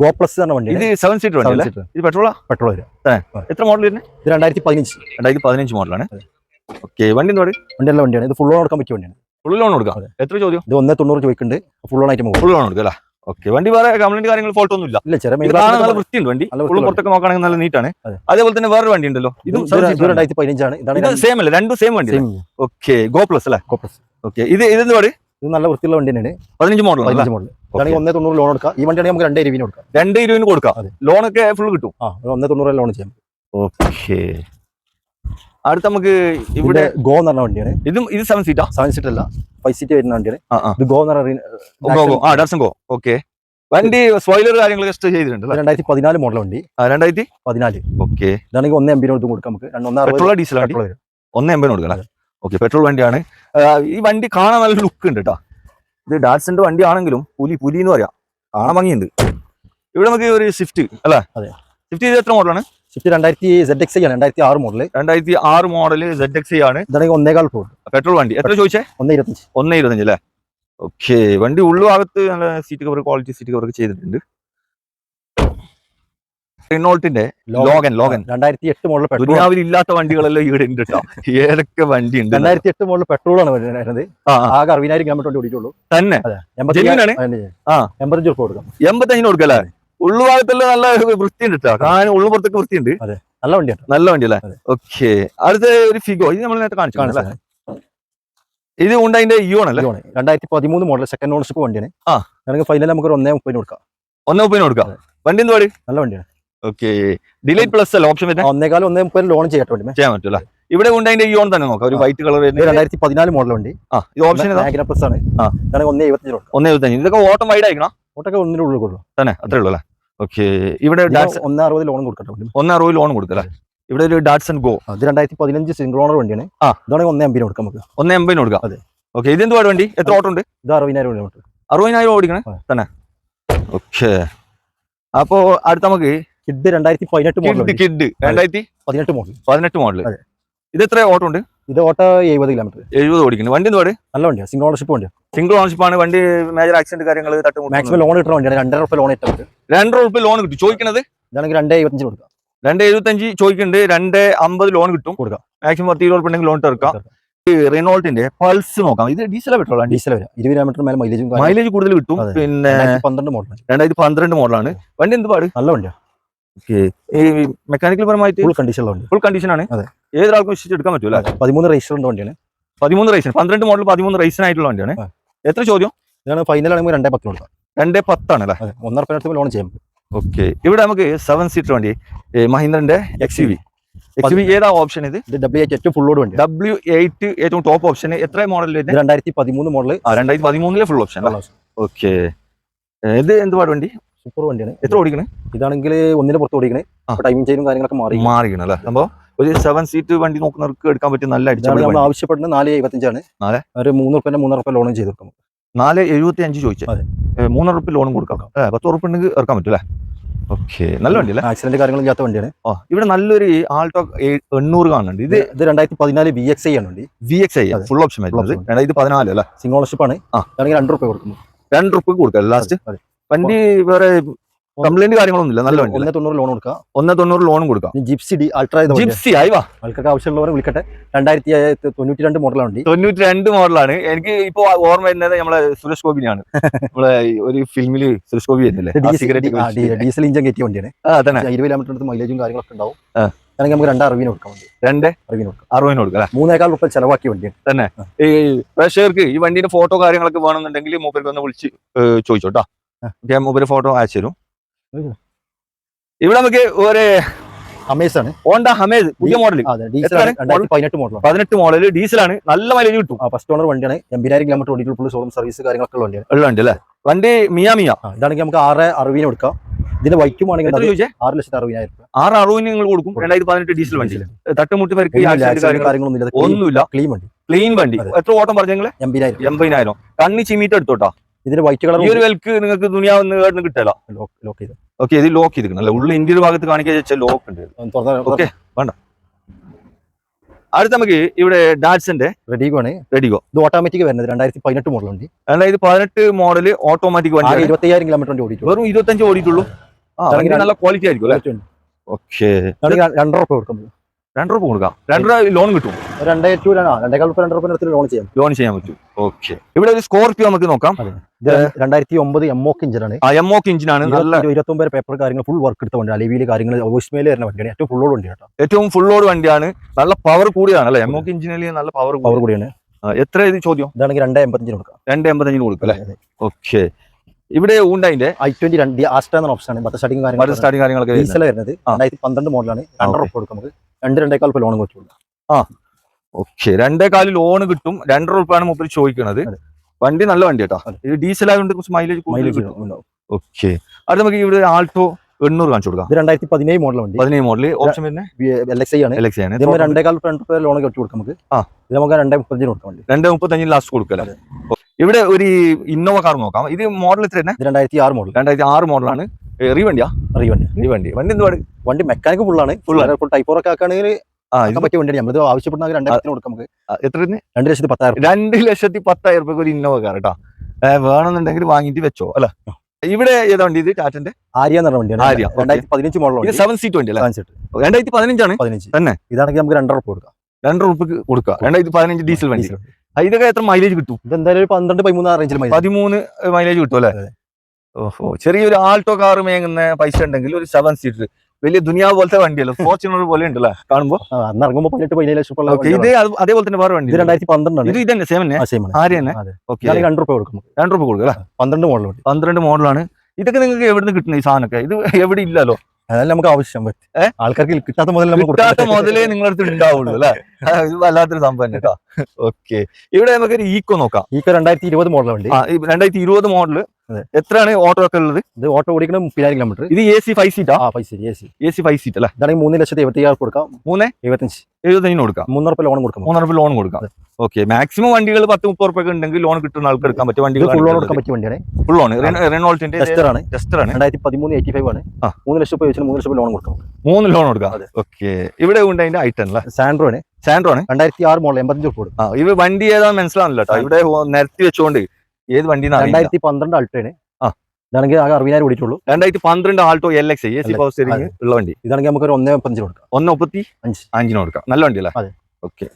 Speaker 1: ഗോ പ്ലസ് എന്ന
Speaker 2: ഇത്
Speaker 1: വണ്ടിയാണ്
Speaker 2: സെവൻ സീറ്റ് വണ്ടി അല്ലേ ഇത് പെട്രോളാ
Speaker 1: പെട്രോൾ വരും.
Speaker 2: എത്ര മോഡൽ വരുന്നത്
Speaker 1: ഇത് രണ്ടായിരത്തി പതിനഞ്ച്.
Speaker 2: രണ്ടായിരത്തി പതിനഞ്ച് മോഡലാണ്. ഓക്കെ വണ്ടി എന്ന് പറയും
Speaker 1: വണ്ടി നല്ല വണ്ടിയാണ്. ഇത് ഫുൾ ലോൺ കൊടുക്കാൻ പറ്റിയ വണ്ടിയാണ്.
Speaker 2: ഫുൾ ലോൺ കൊടുക്കാം എത്ര ചോദ്യം?
Speaker 1: ഇത് ഒന്നേ തൊണ്ണൂറ് ചോദിക്കുന്നുണ്ട് ഫുൾ ലോൺ ആയിട്ട്
Speaker 2: ഫുൾ ലോൺ കൊടുക്കാം അല്ലേ? ഓക്കെ വണ്ടി വേറെ കംപ്ലൈന്റ് കാര്യങ്ങൾ ഫോൾട്ട് ഒന്നും ഇല്ല.
Speaker 1: ഇല്ല ചെറിയ
Speaker 2: ഇത്
Speaker 1: ഭാഗത്ത്
Speaker 2: നല്ല വൃത്തിയുണ്ട് വണ്ടി. ഫുൾ പുറത്തൊക്കെ നോക്കുകയാണെങ്കിൽ നല്ല നീറ്റാണ് അതേപോലെ തന്നെ വേറെ വണ്ടി ഉണ്ടല്ലോ.
Speaker 1: ഇത്
Speaker 2: ഇതും
Speaker 1: ഇത് ഇത് രണ്ടായിരത്തി പതിനഞ്ചാണ് ഇതാണ്
Speaker 2: ഇത് സെയിം അല്ലേ? രണ്ടും സെയിം വണ്ടി ഓക്കെ ഗോ പ്ലസ് അല്ലേ?
Speaker 1: ഗോ പ്ലസ്
Speaker 2: ഓക്കെ ഇത് ഇതെന്ത് പറയും
Speaker 1: ഇത്? നല്ല വൃത്തിയുള്ള വണ്ടി തന്നെയാണ്
Speaker 2: പതിനഞ്ച് മോഡൽ
Speaker 1: പതിനഞ്ച് മോഡൽ ഇതാണെങ്കിൽ ഒന്നേ തൊണ്ണൂറ് ലോൺ എടുക്കാം. ഈ വണ്ടി വണ്ടിയാണെങ്കിൽ നമുക്ക് രണ്ടേ ഇരുവിന് കൊടുക്കാം.
Speaker 2: രണ്ടേ ഇരുപതിന് കൊടുക്കാം.
Speaker 1: ലോൺ
Speaker 2: ഒക്കെ ഫുൾ കിട്ടും.
Speaker 1: ആ ഒന്നേ തൊണ്ണൂറ് ലോൺ ചെയ്യാം.
Speaker 2: ഓക്കെ അടുത്ത നമുക്ക് ഇവിടെ
Speaker 1: ഗോ എന്ന് പറഞ്ഞ വണ്ടിയാണ്.
Speaker 2: ഇതും ഇത് സെവൻ സീറ്റാ
Speaker 1: സെവൻ സീറ്റ് അല്ല. ഫൈവ് സീറ്റ് വരുന്ന വണ്ടിയാണ്. ഇത് ഗോ എന്ന് പറഞ്ഞ
Speaker 2: ഗോ ഗോ. ആ ഡാർസൺ ഗോ. ഓക്കെ വണ്ടി സ്പോയിലർ കാര്യങ്ങളൊക്കെ ടെസ്റ്റ് ചെയ്തിട്ടുണ്ട്?
Speaker 1: രണ്ടായിരത്തി പതിനാല് മോഡൽ വണ്ടി.
Speaker 2: രണ്ടായിരത്തി?
Speaker 1: പതിനാല്.
Speaker 2: ഓക്കെ
Speaker 1: ഇതാണെങ്കിൽ ഒന്നേ എംബിന് കൊടുത്ത് കൊടുക്കാം നമുക്ക്. ഒന്നേ
Speaker 2: പെട്രോൾ ഡീസൽ വണ്ടി?
Speaker 1: വരും.
Speaker 2: ഒന്ന് എൺപതിന് കൊടുക്കണം ഓക്കെ പെട്രോൾ വണ്ടിയാണ്. ഈ വണ്ടി കാണാൻ നല്ല ലുക്ക് ഉണ്ട് കേട്ടോ ഇത് ഡാറ്റ്സന്റെ വണ്ടി ആണെങ്കിലും പുലി പുലി എന്ന് പറയാം. കാണാൻ ഭംഗിയുണ്ട്. ഇവിടെ നമുക്ക് ഒരു സ്വിഫ്റ്റ് അല്ലേ?
Speaker 1: അതെ.
Speaker 2: സ്വിഫ്റ്റ് ഇത് എത്ര മോഡലാണ്
Speaker 1: സ്വിഫ്റ്റ് രണ്ടായിരത്തി സെഡ് എക്സ് ആണ്. രണ്ടായിരത്തി ആറ് മോഡൽ
Speaker 2: രണ്ടായിരത്തി ആറ് മോഡൽ സെഡ് എക്സ് ആണ്.
Speaker 1: ഇതാണെങ്കിൽ ഒന്നേകാൽ ഫോർ
Speaker 2: പെട്രോൾ വണ്ടി. എത്ര ചോദിച്ചേ?
Speaker 1: ഒന്നേ ഇരുപത്തഞ്ച്
Speaker 2: ഒന്ന് ഇരുപത്തഞ്ച് അല്ലേ? ഓക്കെ വണ്ടി ഉള്ളു ഭാഗത്ത് നല്ല seat cover quality seat cover ചെയ്തിട്ടുണ്ട്. റിനോൾട്ടിന്റെ ലോഗൻ ലോഗൻ
Speaker 1: രണ്ടായിരത്തി എട്ട് മോഡൽ പെട്രോൾ
Speaker 2: ദുനിയാവിൽ ഇല്ലാത്ത വണ്ടികളെല്ലാം ഇവിടെ ഉണ്ട് കേട്ടോ ഏതൊക്കെ വണ്ടി ഉണ്ട്
Speaker 1: രണ്ടായിരത്തി എട്ട് മോഡൽ പെട്രോൾ ആണ് വരുന്നത് ആകെ അറുപതിനായിരം കിലോമീറ്റർ വണ്ടി ഓടിയിട്ടുള്ളൂ.
Speaker 2: തന്നെ.
Speaker 1: എൺപത്തഞ്ച് കൊടുക്കാം.
Speaker 2: എൺപത്തഞ്ചിന് കൊടുക്കല്ലേ ഉള്ളു ഭാഗത്തെല്ലാം നല്ല വൃത്തിയുണ്ട് കേട്ടോ കാണാൻ ഉള്ളു പുറത്തൊക്കെ വൃത്തിയുണ്ട്.
Speaker 1: നല്ല വണ്ടിയാണ്.
Speaker 2: നല്ല വണ്ടി അല്ലേ. ഓക്കെ. അടുത്ത ഒരു ഫിഗോ ഇത് നമ്മൾ നേരത്തെ കാണിച്ചു
Speaker 1: കാണിച്ചത്
Speaker 2: ഇത് ഉണ്ടായിന്റെ ഇയോൺ യു
Speaker 1: ഇതാണ്. രണ്ടായിരത്തി പതിമൂന്ന് മോഡൽ സെക്കൻഡ് ഓണർഷിപ്പ് വണ്ടിയാണ്.
Speaker 2: ആ.
Speaker 1: ഫൈനൽ നമുക്ക് ഒരു ഒന്നേ മുപ്പതിന് കൊടുക്കാം.
Speaker 2: ഒന്നേ മുപ്പതിന് കൊടുക്കാം. വണ്ടി എന്ത് പാടി
Speaker 1: നല്ല വണ്ടിയാണ്.
Speaker 2: ഓക്കെ ഡിലൈറ്റ് പ്ലസ് അല്ല ഓപ്ഷൻ
Speaker 1: ആ,
Speaker 2: വരുന്നത്
Speaker 1: ഒന്നേകാലം ഒന്നേ മുപ്പതിന് ലോൺ ചെയ്യട്ടെ വണ്ടി
Speaker 2: ചെയ്യാൻ പറ്റൂല. ഇവിടെ ഉണ്ടായിന്റെ ഓൺ തന്നെ നോക്കാം. ഒരു വൈറ്റ് കളർ
Speaker 1: രണ്ടായിരത്തി പതിനാല് മോഡൽ ഉണ്ട്
Speaker 2: ആ ഇത് ഓപ്ഷൻ
Speaker 1: പ്ലസ് ആണ്. ഒന്നേ കൊടുക്കാം
Speaker 2: ഒന്നേ എഴുപത്തഞ്ച് ഇതൊക്കെ ഓട്ടം വൈഡ് ആയിരിക്കണം?
Speaker 1: ഓട്ടൊക്കെ ഒന്നിനു ഉള്ളിൽ കൊടുക്കും
Speaker 2: തന്നെ. അത്രേ ഉള്ളൂ അല്ലേ? ഓക്കെ ഇവിടെ
Speaker 1: ഒന്ന് അറുപത് ലോൺ കൊടുക്കട്ടെ
Speaker 2: ഒന്ന് അറുപത് ലോൺ കൊടുക്കല്ലേ ഇവിടെ ഒരു ഡാറ്റ്സ് ആൻഡ്
Speaker 1: ഗോ അത് രണ്ടായിരത്തി പതിനഞ്ച് സിംഗിൾ ഓണർ വണ്ടിയാണ്.
Speaker 2: ആ.
Speaker 1: ഇതാണെങ്കിൽ ഒന്നേ അമ്പതിന് കൊടുക്കാം നമുക്ക്.
Speaker 2: ഒന്ന് അമ്പതിന് കൊടുക്കാം.
Speaker 1: അതെ.
Speaker 2: ഓക്കെ ഇത് പാട് വണ്ടി? എത്ര ഓട്ടം ഉണ്ട്?
Speaker 1: ഇത് അറുപതിനായിരം കിലോമീറ്റർ
Speaker 2: അറുപതിനായിരം ഓടിക്കണേ? തന്നെ. ഓക്കെ അപ്പോ അടുത്ത നമുക്ക്
Speaker 1: ഇത് രണ്ടായിരത്തി പതിനെട്ട് മോഡൽ
Speaker 2: കിഡ് കിഡ് രണ്ടായിരത്തി
Speaker 1: പതിനെട്ട് മോഡൽ
Speaker 2: പതിനെട്ട് മോഡൽ. ഇത് എത്ര ഓട്ടം ഉണ്ട്?
Speaker 1: ഇത് ഓട്ടോ എഴുപത് കിലോമീറ്റർ
Speaker 2: എഴുപത് ഓടിക്കുന്നു. വണ്ടി എന്ത്
Speaker 1: നല്ല വണ്ടിയാണ് സിംഗിൾ ഓണർഷിപ്പ് വണ്ടിയാണ്
Speaker 2: സിംഗിൾ ഓണർഷിപ്പ് ആണ്. വണ്ടി മേജർ ആക്സിഡന്റ് കാര്യങ്ങൾ
Speaker 1: മാക്സിമം ലോൺ കിട്ടുന്ന വണ്ടിയാണ്. രണ്ടര റുപ്യ ലോൺ ഇട്ടാൽ
Speaker 2: രണ്ട് റുപ്യ ലോൺ കിട്ടും. ചോദിക്കുന്നത്
Speaker 1: ഇതാണെങ്കിൽ രണ്ടേ എഴുപത്തഞ്ച് കൊടുക്കാം.
Speaker 2: രണ്ട് എഴുപത്തഞ്ച് ചോദിക്കുന്നുണ്ട് രണ്ട് അമ്പത് ലോൺ കിട്ടും.
Speaker 1: കൊടുക്കാം.
Speaker 2: മാക്സിമം പത്ത് ഇരുപത് ഉണ്ടെങ്കിൽ ലോൺ തീർക്കാം റിനോൾട്ടിന്റെ പൾസ് നോക്കാം. ഇത് ഡീസൽ പെട്രോൾ ആണ്
Speaker 1: ഡീസൽ വരാം. ഇരുപത് കിലോമീറ്റർ മേലെ മൈലേജും
Speaker 2: മൈലേജ് കൂടുതൽ കിട്ടും. പിന്നെ
Speaker 1: പന്ത്രണ്ട് മോഡൽ
Speaker 2: രണ്ടായിരത്തി പന്ത്രണ്ട് മോഡലാണ് വണ്ടി എന്ത് പാട്
Speaker 1: നല്ല വണ്ടിയാണ്
Speaker 2: ഈ മെക്കാനിക്കൽ പരമായിട്ട്
Speaker 1: ഫുൾ കണ്ടീഷനുള്ള വണ്ടി.
Speaker 2: ഫുൾ കണ്ടീഷൻ ആണ്.
Speaker 1: അതെ.
Speaker 2: ഏതൊരാൾക്കും വിശ്വസിച്ച് എടുക്കാൻ പറ്റൂല?
Speaker 1: പതിമൂന്ന് രജിസ്റ്ററിന്റെ വണ്ടിയാണ്.
Speaker 2: പതിമൂന്ന് റേസിന് പന്ത്രണ്ട് മോഡൽ പതിമൂന്ന് റേസിനായിട്ടുള്ള വണ്ടിയാണ്. എത്ര ചോദ്യം?
Speaker 1: ഇതാണ് ഫൈനൽ ആണെങ്കിൽ രണ്ടേ പത്തിന് കൊടുക്കാം.
Speaker 2: രണ്ടേ പത്താണ് അല്ലേ?
Speaker 1: ഒന്നര പതിനെട്ട് ലോൺ ചെയ്യാം.
Speaker 2: ഓക്കെ. ഇവിടെ നമുക്ക് സെവൻ സീറ്റർ വണ്ടി. മഹീന്ദ്രന്റെ X U V X V ഏതാ ഓപ്ഷൻ ഇത്?
Speaker 1: ഡബ്ല്യു എയ്റ്റ് ഏറ്റവും ഫുൾ വണ്ടി
Speaker 2: ഡബ്ല്യു എയ്റ്റ് ഏറ്റവും ടോപ്പ് ഓപ്ഷൻ എത്ര മോഡൽ
Speaker 1: രണ്ടായിരത്തി പതിമൂന്ന് മോഡൽ
Speaker 2: രണ്ടായിരത്തി പതിമൂന്നിലെ ഫുൾ ഓപ്ഷൻ ഓക്കെ. ഇത് എന്ത് പാട് വണ്ടി?
Speaker 1: സൂപ്പർ വണ്ടിയാണ്.
Speaker 2: എത്ര ഓടിക്കണേ?
Speaker 1: ഇതാണെങ്കിൽ ഒന്നിന് പുറത്ത് ഓടിക്കണേ. ടൈമിംഗ് ചെയിനും കാര്യങ്ങളൊക്കെ മാറി.
Speaker 2: മാറിക്കണം അല്ലേ? സംഭവം ഒരു സെവൻ സീറ്റ് വണ്ടി നോക്കുന്നവർക്ക് എടുക്കാൻ പറ്റിയ നല്ല
Speaker 1: അടിച്ചാണ്
Speaker 2: അടിച്ച
Speaker 1: നമ്മൾ ആവശ്യപ്പെടുന്നത് നാല് എഴുപത്തഞ്ചാണ്
Speaker 2: നാല്?
Speaker 1: ഒരു മൂന്ന് റുപ്യന്റെ മൂന്നര റുപ്യ ലോണും ചെയ്ത് കൊടുക്കാം.
Speaker 2: നാല് എഴുപത്തി അഞ്ച് ചോദിച്ചേ.
Speaker 1: അതെ.
Speaker 2: ഏ, മൂന്നര റുപ്യ ലോണും കൊടുക്കാം. പത്ത് റുപ്യ ഉണ്ടെങ്കിൽ ഇറക്കാൻ പറ്റും അല്ലേ? ഓക്കെ നല്ല വണ്ടി അല്ലേ?
Speaker 1: ആക്സിഡന്റ് കാര്യങ്ങളും ഇല്ലാത്ത വണ്ടിയാണ്.
Speaker 2: ഓ ഇവിടെ നല്ലൊരു ആൾട്ടോ എണ്ണൂറ് കാണുന്നുണ്ട്. ഇത്
Speaker 1: ഇത് രണ്ടായിരത്തി പതിനാല് വി എക്സ് ഐ ആണ് വണ്ടി.
Speaker 2: V X I full option. രണ്ടായിരത്തി പതിനാല് അല്ലേ?
Speaker 1: സിംഗ് ഓണർഷിപ്പ് ആണ്.
Speaker 2: ആ.
Speaker 1: രണ്ട് റുപ്യ കൊടുക്കുന്നു
Speaker 2: രണ്ട് റുപ്യ കൊടുക്കാം ലാസ്റ്റ്
Speaker 1: അതെ.
Speaker 2: വണ്ടി വേറെ കംപ്ലൈന്റ് കാര്യങ്ങളൊന്നുമില്ല നല്ല വണ്ടി
Speaker 1: ഒന്നേ തൊണ്ണൂറ് ലോൺ കൊടുക്കാം.
Speaker 2: ഒന്നേ തൊണ്ണൂറ് ലോണും കൊടുക്കാം.
Speaker 1: Gypsy D ultra.
Speaker 2: ജിപ്സി ആയി വാ.
Speaker 1: ആൾക്കാർക്ക് ആവശ്യമുള്ളവരെ വിളിക്കട്ടെ. രണ്ടായിരത്തി തൊണ്ണൂറ്റി രണ്ട് മോഡലാണ് വണ്ടി.
Speaker 2: തൊണ്ണൂറ്റി രണ്ട് മോഡലാണ് എനിക്ക് ഇപ്പൊ ഓർമ്മ വരുന്നത് നമ്മളെ സുരേഷ് ഗോപിനെയാണ്. നമ്മളെ ഒരു ഫിലിമിൽ സുരേഷ് ഗോപി
Speaker 1: ഡീസൽ- ഇഞ്ചൻ കയറ്റിയ വണ്ടിയാണ്.
Speaker 2: തന്നെ
Speaker 1: ഇരുപത് കിലോമീറ്റർ അടുത്ത് മൈലേജും കാര്യങ്ങളൊക്കെ ഉണ്ടാവും. ആണെങ്കിൽ നമുക്ക് രണ്ട് അറിവിന് കൊടുക്കാൻ വേണ്ടി.
Speaker 2: രണ്ട്?
Speaker 1: അറിവിന് കൊടുക്കാം.
Speaker 2: അറുപതിന് കൊടുക്കാം
Speaker 1: മൂന്നേക്കാൾ റുപ്യ ചെലവാക്കിയ വണ്ടിയാണ്.
Speaker 2: ഈ പ്രേക്ഷകർക്ക് ഈ വണ്ടിന്റെ ഫോട്ടോ കാര്യങ്ങളൊക്കെ വേണമെന്നുണ്ടെങ്കിൽ മൊബൈൽ ഒന്ന് വിളിച്ച് ചോദിച്ചോട്ടോ. ഞാൻ മൂപ്പര് ഫോട്ടോ അയച്ചു തരും. ഇവിടെ നമുക്ക് ഒരു
Speaker 1: ആണ്.
Speaker 2: ഹോണ്ട ഹമേസ് പുതിയ മോഡൽ
Speaker 1: പതിനെട്ട് മോഡൽ
Speaker 2: പതിനെട്ട് മോഡൽ ഡീസലാണ് നല്ല മൈലേജ് കിട്ടും.
Speaker 1: ഫസ്റ്റ് ഓണർ വണ്ടിയാണ്. എൺപതിനായിരം കിലോമീറ്റർ ഓടിയിട്ടുള്ള ഷോറൂം സർവീസ് കാര്യങ്ങളൊക്കെ ഉള്ള വണ്ടിയാണ്.
Speaker 2: ഉള്ള വണ്ടി അല്ലേ? വണ്ടി മിയ മിയ.
Speaker 1: ഇതാണെങ്കിൽ നമുക്ക് ആറ് അറുപതിന് കൊടുക്കാം. ഇതിന്റെ വൈക്കും ആണെങ്കിൽ
Speaker 2: എത്ര
Speaker 1: അത്
Speaker 2: ചോദിച്ചേ?
Speaker 1: ആറ് ലക്ഷത്തി അറുപതിനായിരം രൂപ.
Speaker 2: ആറ് അറുപതിന് നിങ്ങൾ കൊടുക്കും. രണ്ടായിരത്തി പതിനെട്ട് ഡീസൽ വണ്ടി. തട്ടുമുട്ടി പരിക്ക് accident കാര്യങ്ങൾ
Speaker 1: കാര്യങ്ങളൊന്നും ഇല്ല
Speaker 2: ഒന്നുമില്ല.
Speaker 1: ക്ലീൻ വണ്ടി.
Speaker 2: ക്ലീൻ വണ്ടി. എത്ര ഓട്ടം പറഞ്ഞു നിങ്ങൾ?
Speaker 1: എൺപതിനായിരം
Speaker 2: എൺപതിനായിരം. കണ്ണി ചിമീറ്റ് എടുത്തോട്ടോ
Speaker 1: ഇതിന്റെ വൈറ്റ് കളർ
Speaker 2: ഈ ഒരു വെൽക്ക് നിങ്ങൾക്ക് ദുനിയാവുന്ന കേടുന്ന് കിട്ടല്ലോ
Speaker 1: ലോക്ക് ചെയ്ത്?
Speaker 2: ഓക്കെ ഇത് ലോക്ക് ചെയ്തിരിക്കണം. അല്ല ഉള്ള ഇന്ത്യയുടെ ഭാഗത്ത് കാണിക്കാൻ വെച്ചാൽ ലോക്ക് ഉണ്ട്. ഓക്കെ വേണ്ട. അടുത്ത നമുക്ക് ഇവിടെ ഡാറ്റ്സിന്റെ
Speaker 1: റെഡിഗോ ആണ്.
Speaker 2: റെഡിഗോ
Speaker 1: ഇത് ഓട്ടോമാറ്റിക് വരുന്നത് രണ്ടായിരത്തി പതിനെട്ട് മോഡൽ ഉണ്ട്.
Speaker 2: അതായത് പതിനെട്ട് മോഡൽ ഓട്ടോമാറ്റിക് വണ്ടി
Speaker 1: ഇരുപത്തയ്യായിരം കിലോമീറ്റർ ഓടിയിട്ടുള്ളൂ
Speaker 2: വെറും ഇരുപത്തഞ്ച് ഓടിയിട്ടുള്ളൂ. നല്ല ക്വാളിറ്റി ആയിരിക്കും ഓക്കെ
Speaker 1: രണ്ടര റുപ്യ കൊടുക്കാം
Speaker 2: രണ്ടര രൂപ കൊടുക്കാം. രണ്ട് രൂപ ലോൺ കിട്ടും.
Speaker 1: രണ്ടേ ടു ആ രണ്ടേകാൽ രൂപ അടുത്ത് ലോൺ ചെയ്യാം.
Speaker 2: ലോൺ ചെയ്യാൻ പറ്റും. ഓക്കെ ഇവിടെ ഒരു സ്കോർപിയോ നമുക്ക് നോക്കാം.
Speaker 1: രണ്ടായിരത്തി ഒമ്പത് എംഒക്ക് ഇഞ്ചിനാണ്
Speaker 2: ആ എംഒക്ക് ഇഞ്ചിനാണ് നല്ല
Speaker 1: ഇരുപത്തി ഒമ്പത് പേപ്പർ കാര്യങ്ങൾ ഫുൾ വർക്ക് എടുത്ത വണ്ടി അലവിയിൽ കാര്യങ്ങൾ വോയിസ്മേൽ വരുന്ന വണ്ടിയാണ്. ഏറ്റവും ഫുൾ വണ്ടി കേട്ടോ.
Speaker 2: ഏറ്റവും ഫുൾ ലോഡ് വണ്ടിയാണ്. നല്ല പവർ കൂടിയാണ് അല്ലെ? എംഒക്ക് ഇഞ്ചിനിൽ നല്ല പവർ
Speaker 1: പവർ കൂടിയാണ്.
Speaker 2: എത്ര ഇത് ചോദ്യം?
Speaker 1: ഇതാണെങ്കിൽ രണ്ടേ എൺപത്തഞ്ചിന് കൊടുക്കാം.
Speaker 2: രണ്ട് എൺപത്തഞ്ചിന് കൊടുക്കാം അല്ലേ? ഓക്കെ ഇവിടെ ഉണ്ടായിന്റെ
Speaker 1: ഐ ട്വന്റി രണ്ട് ആസ്റ്റ എന്ന ആണ്. ബട്ടർ സ്റ്റാർട്ടിംഗ് കാര്യങ്ങൾ
Speaker 2: സ്റ്റാർട്ടിംഗ് കാര്യങ്ങളൊക്കെ വരുന്നത്.
Speaker 1: ഡീസൽ വരുന്നത്. രണ്ടായിരത്തി പന്ത്രണ്ട് മോഡലാണ് രണ്ടര ഉറപ്പ് കൊടുക്കും നമുക്ക്. രണ്ട് രണ്ടേക്കാൾ ലോൺ കൊടുക്കുള്ളൂ
Speaker 2: ഓക്കെ രണ്ടേ കാൽ ലോൺ കിട്ടും. രണ്ടര ഉറപ്പാണ് മൂപ്പര് ചോദിക്കുന്നത് വണ്ടി നല്ല വണ്ടി കേട്ടോ. ഇത് ഡീസൽ ആയതുകൊണ്ട് കുറച്ച് മൈലേജ്
Speaker 1: മൈലേജ്
Speaker 2: ഓക്കെ അത് നമുക്ക് ഇവിടെ ആൾട്ടോ എണ്ണൂറ് കാണിച്ചു കൊടുക്കാം.
Speaker 1: രണ്ടായിരത്തി പതിനേഴ് മോഡൽ വണ്ടി.
Speaker 2: പതിനേഴ് മോഡൽ ഓപ്ഷൻ പിന്നെ
Speaker 1: എൽ എക്സ് ഐ ആണ്. രണ്ട് ലോൺ കെട്ടി കൊടുക്കാം നമുക്ക്.
Speaker 2: ആ.
Speaker 1: നമുക്ക് രണ്ടേ മുപ്പത്തഞ്ചിന് കൊടുക്കാം വണ്ടി.
Speaker 2: രണ്ടേ മുപ്പത്തഞ്ചിന് ലാസ്റ്റ് കൊടുക്കല്ലേ? ഇവിടെ ഒരു ഇന്നോവ കാർ നോക്കാം. ഇത് മോഡൽ എത്ര തന്നെ?
Speaker 1: രണ്ടായിരത്തി ആറ് മോഡൽ
Speaker 2: രണ്ടായിരത്തി ആറ് മോഡലാണ് റീ വണ്ടിയാ
Speaker 1: റീ വണ്ടി
Speaker 2: റീ വണ്ടി വണ്ടി എന്ത്
Speaker 1: വണ്ടി മെക്കാനിക് ഫുള്ളാണ്
Speaker 2: ഫുള്ളാണ് ആണ്.
Speaker 1: ഫുൾ ടൈപ്പ് ഒക്കെ ആക്കുകയാണെങ്കിൽ പറ്റിയ വണ്ടിയാണ്. നമ്മളിത് ആവശ്യപ്പെടുന്ന രണ്ടായിരത്തിന് കൊടുക്കാം നമുക്ക്
Speaker 2: എത്ര
Speaker 1: രണ്ട് ലക്ഷത്തി പത്തായിരം.
Speaker 2: രണ്ട് ലക്ഷത്തി പത്തായിരം രൂപയ്ക്ക് ഒരു ഇന്നോവ കാർ കേട്ടോ വേണമെന്നുണ്ടെങ്കിൽ വാങ്ങിയിട്ട് വെച്ചോ അല്ല? ഇവിടെ ഏതാ വണ്ടി ഇത്? ടാറ്റന്റെ
Speaker 1: ആര്യ എന്ന് പറഞ്ഞ വണ്ടിയാണ്.
Speaker 2: ആര്യ.
Speaker 1: രണ്ടായിരത്തി പതിനഞ്ച് മോഡൽ
Speaker 2: സെവൻ സീറ്റ് വണ്ടി അല്ലേ?
Speaker 1: സീറ്റ്
Speaker 2: രണ്ടായിരത്തി പതിനഞ്ചാണ്
Speaker 1: പതിനഞ്ച്.
Speaker 2: തന്നെ?
Speaker 1: ഇതാണെങ്കിൽ നമുക്ക് രണ്ടര ഉറുപ്പ് കൊടുക്കാം.
Speaker 2: രണ്ടര ഉറുപ്പ് കൊടുക്കാം. രണ്ടായിരത്തി പതിനഞ്ച് ഡീസൽ വണ്ടി. ഇതൊക്കെ എത്ര മൈലേജ് കിട്ടും?
Speaker 1: ഇത് എന്തായാലും ഒരു പന്ത്രണ്ട് പതിമൂന്ന് റേഞ്ചിൽ
Speaker 2: പതിമൂന്ന് മൈലേജ് കിട്ടും അല്ലേ? ഓഹോ. ചെറിയൊരു ആൾട്ടോ കാർ മേങ്ങുന്ന പൈസ ഉണ്ടെങ്കിൽ ഒരു സെവൻ സീറ്റർ വലിയ ദുനിയാവ് പോലത്തെ വണ്ടിയല്ലോ? ഫോർച്യൂണർ പോലെ ഉണ്ടല്ലേ കാണുമ്പോ?
Speaker 1: അന്ന് ഇറങ്ങുമ്പോൾ പതിനെട്ട് പതിനേഴ് ലക്ഷം ഉള്ള
Speaker 2: ഇത് അത് അതേപോലെ തന്നെ വേറെ വണ്ടി
Speaker 1: രണ്ടായിരത്തി പന്ത്രണ്ടാണ്.
Speaker 2: ഇത് ഇതന്നെ
Speaker 1: സെയിം ആണ്.
Speaker 2: ആര്യ തന്നെ? ഓക്കെ
Speaker 1: രണ്ട് രൂപ കൊടുക്കും.
Speaker 2: രണ്ട് രൂപ കൊടുക്കും അല്ലേ?
Speaker 1: പന്ത്രണ്ട് മോഡൽ
Speaker 2: പന്ത്രണ്ട് മോഡലാണ് ഇതൊക്കെ നിങ്ങൾക്ക് എവിടെ നിന്ന് കിട്ടുന്ന ഈ സാധനമൊക്കെ? ഇത് എവിടെ ഇല്ലല്ലോ?
Speaker 1: അതല്ല നമുക്ക് ആവശ്യം
Speaker 2: പറ്റും.
Speaker 1: ആൾക്കാർക്ക് കിട്ടാത്ത മുതൽ
Speaker 2: കിട്ടാത്ത മുതലേ നിങ്ങളടുത്ത് ഉണ്ടാവുള്ളൂ അല്ലേ? ഇത് വല്ലാത്തൊരു സംഭവം കേട്ടോ ഓക്കെ ഇവിടെ നമുക്ക് ഒരു ഈക്കോ നോക്കാം
Speaker 1: ഈക്കോ രണ്ടായിരത്തി ഇരുപത് മോഡൽ
Speaker 2: ഉണ്ട് രണ്ടായിരത്തി ഇരുപത്
Speaker 1: മോഡൽ
Speaker 2: എത്രയാണ് ഓട്ടോ ഒക്കെ ഉള്ളത്?
Speaker 1: ഇത് ഓട്ടോ ഓടിക്കണം മുപ്പതിനായിരം കിലോമീറ്റർ
Speaker 2: ഇത് എ സി ഫൈവ് സീറ്റാ
Speaker 1: ആ? Seat A C
Speaker 2: A C five seat അല്ലേ?
Speaker 1: ഇതാണെങ്കിൽ മൂന്ന് ലക്ഷത്തി എഴുപത്തി ആറ് കൊടുക്കാം.
Speaker 2: മൂന്ന്?
Speaker 1: എഴുപത്തഞ്ച്
Speaker 2: എഴുപത്തഞ്ചിന് കൊടുക്കാം.
Speaker 1: മൂന്നര റുപ്യ ലോൺ കൊടുക്കാം.
Speaker 2: മൂന്നര രൂപ ലോൺ കൊടുക്കാം. ഓക്കെ മാക്സിമം വണ്ടികൾ പത്ത് മുപ്പത് റുപ്യ ഉണ്ടെങ്കിൽ ലോൺ കിട്ടുന്ന ആൾക്ക് എടുക്കാൻ പറ്റും
Speaker 1: വണ്ടികൾ ഫുൾ ലോൺ
Speaker 2: എടുക്കാൻ
Speaker 1: പറ്റിയ വണ്ടിയാണ്.
Speaker 2: ഫുൾ ലോൺ റെനോൾട്ടിന്റെ
Speaker 1: ആണ്
Speaker 2: ജസ്റ്റർ ആണ്.
Speaker 1: രണ്ടായിരത്തി പതിമൂന്ന് എയ്റ്റി ഫൈവ് ആണ്. മൂന്ന് ലക്ഷം രൂപ വെച്ചാൽ മൂന്ന് ലക്ഷം രൂപ ലോൺ കൊടുക്കാം.
Speaker 2: മൂന്ന് ലോൺ കൊടുക്കാം. ഓക്കെ ഇവിടെ ഉണ്ട് അതിന്റെ ഐറ്റം അല്ലേ?
Speaker 1: സാൻഡ്രോ ആണ്.
Speaker 2: സാൻഡ്രോ ആണ്
Speaker 1: രണ്ടായിരത്തി ആറ് മോഡൽ എൺപത്തഞ്ച് കൊടുക്കും
Speaker 2: ആ ഇത് വണ്ടി ഏതാ മനസ്സിലാവുന്നില്ല കേട്ടോ ഇവിടെ നിരത്തി വെച്ചുകൊണ്ട് ഏത് വണ്ടി
Speaker 1: രണ്ടായിരത്തി പന്ത്രണ്ട് ആൾട്ടോ
Speaker 2: ആ.
Speaker 1: ഇതാണെങ്കിൽ ആകെ അറുപതിനായിരം ഓടിച്ചുള്ളൂ
Speaker 2: രണ്ടായിരത്തി പന്ത്രണ്ട് Alto L X A C power steering ഉള്ള വണ്ടി.
Speaker 1: ഇതാണെങ്കിൽ നമുക്ക് ഒരു ഒന്നേ മുപ്പത്തഞ്ചിന് കൊടുക്കാം.
Speaker 2: ഒന്ന് മുപ്പത്തി
Speaker 1: അഞ്ച്.
Speaker 2: അഞ്ചിന് കൊടുക്കാം. നല്ല വണ്ടി അല്ലേ
Speaker 1: അതെ.
Speaker 2: ഓക്കെ.